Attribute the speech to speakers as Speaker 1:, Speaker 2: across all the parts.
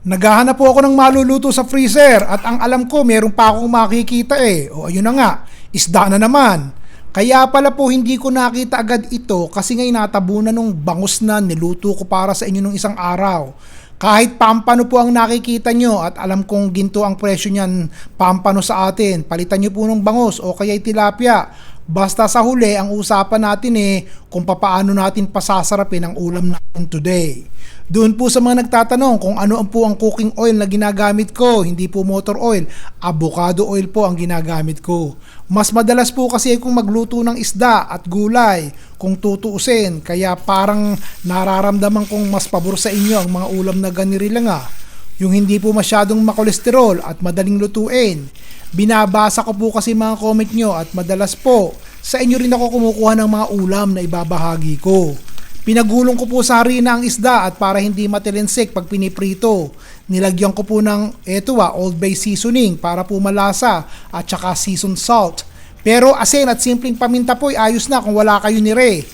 Speaker 1: Naghahanap po ako ng maluluto sa freezer at ang alam ko meron pa akong makikita eh. O ayun na nga, isda na naman. Kaya pala po hindi ko nakita agad ito kasi ngay natabunan nung bangus na niluto ko para sa inyo nung isang araw. Kahit pampano po ang nakikita nyo at alam kong ginto ang presyo niyan pampano sa atin, palitan nyo po ng bangus o kaya tilapia. Basta sa huli, ang usapan natin eh kung papaano natin pasasarapin ang ulam natin today. Doon po sa mga nagtatanong kung ano ang po ang cooking oil na ginagamit ko, hindi po motor oil, avocado oil po ang ginagamit ko. Mas madalas po kasi kung magluto ng isda at gulay kung tutuusin, kaya parang nararamdaman kong mas pabor sa inyo ang mga ulam na ganiri lang ah. Yung hindi po masyadong makolesterol at madaling lutuin. Binabasa ko po kasi mga comment nyo at madalas po sa inyo rin ako kumukuha ng mga ulam na ibabahagi ko. Pinagulong ko po sa harina ang isda at para hindi matilinsik pag piniprito. Nilagyan ko po ng eto ah, Old Bay seasoning para po malasa at saka seasoned salt. Pero asin at simpleng paminta po ay ayos na kung wala kayo ni Ray.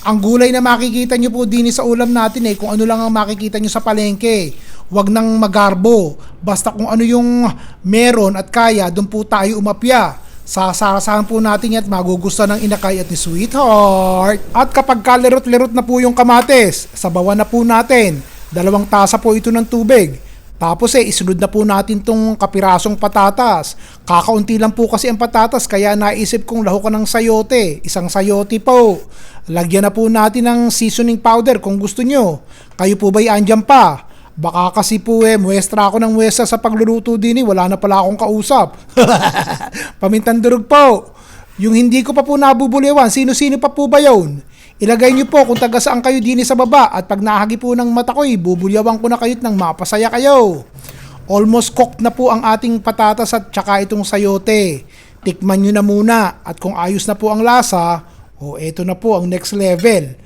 Speaker 1: Ang gulay na makikita nyo po din sa ulam natin eh, kung ano lang ang makikita nyo sa palengke. Huwag nang magarbo. Basta kung ano yung meron at kaya, doon po tayo umapya. Sasasahan po natin at magugustuhan ng inakay at ni Sweetheart. At kapag kalirot-lirot na po yung kamates, sabawan na po natin. Dalawang tasa po ito ng tubig. Tapos eh, isunod na po natin tong kapirasong patatas. Kakaunti lang po kasi ang patatas, kaya naisip kong laho ka ng sayote. Isang sayote po. Lagyan na po natin ng seasoning powder kung gusto nyo. Kayo po ba'y andyan pa? Baka kasi po eh, muestra ako ng muestra sa pagluluto din eh, wala na pala akong kausap. Pamintang durog po. Yung hindi ko pa po nabubuliwan, sino-sino pa po ba yun? Ilagay niyo po kung taga saan kayo din sa baba at pag nahagi po ng mata ko, eh, bubulyawan ko na kayo nang mapasaya kayo. Almost cooked na po ang ating patatas at tsaka itong sayote. Tikman nyo na muna at kung ayos na po ang lasa, o eto na po ang next level.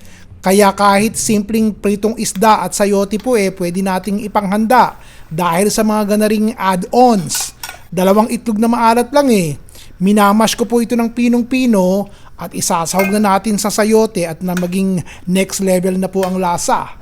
Speaker 1: Kaya kahit simpleng pritong isda at sayote po eh, pwede nating ipanghanda dahil sa mga ganaring add-ons. Dalawang itlog na maalat lang eh. Minamash ko po ito ng pinong-pino at isasahog na natin sa sayote at na maging next level na po ang lasa.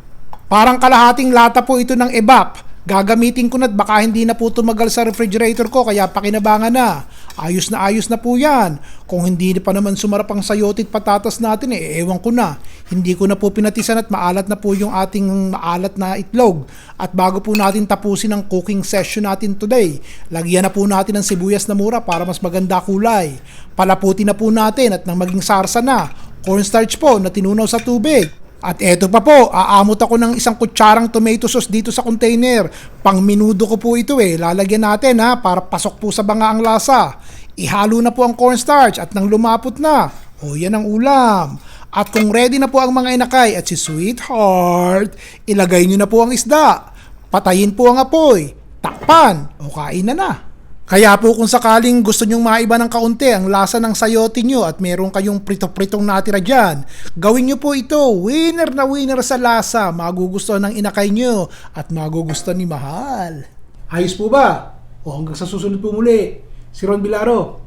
Speaker 1: Parang kalahating lata po ito ng ebap. Gagamitin ko na at baka hindi na po tumagal sa refrigerator ko kaya pakinabangan na. Ayos na ayos na po yan. Kung hindi pa naman sumarap ang sayote at patatas natin eh, ewan ko na. Hindi ko na po pinatisan at maalat na po yung ating maalat na itlog. At bago po natin tapusin ang cooking session natin today, lagyan na po natin ng sibuyas na mura para mas maganda kulay. Palaputin na po natin at nang maging sarsa na. Cornstarch po na tinunaw sa tubig. At eto pa po, aamot ako ng isang kutsarang tomato sauce dito sa container. Pang minudo ko po ito eh. Lalagyan natin ha, para pasok po sa banga ang lasa. Ihalo na po ang cornstarch at nang lumapot na, o yan ang ulam. At kung ready na po ang mga inakay at si Sweetheart, ilagay nyo na po ang isda. Patayin po ang apoy. Takpan o kain na na. Kaya po kung sakaling gusto nyong maiba ng kaunti ang lasa ng sayote nyo at meron kayong prito-pritong natira dyan, gawin nyo po ito. Winner na winner sa lasa. Magugustuhan ng inakay nyo at magugustuhan ni Mahal. Ayos po ba? O hanggang sa susunod po muli. Si Ron Bilaro.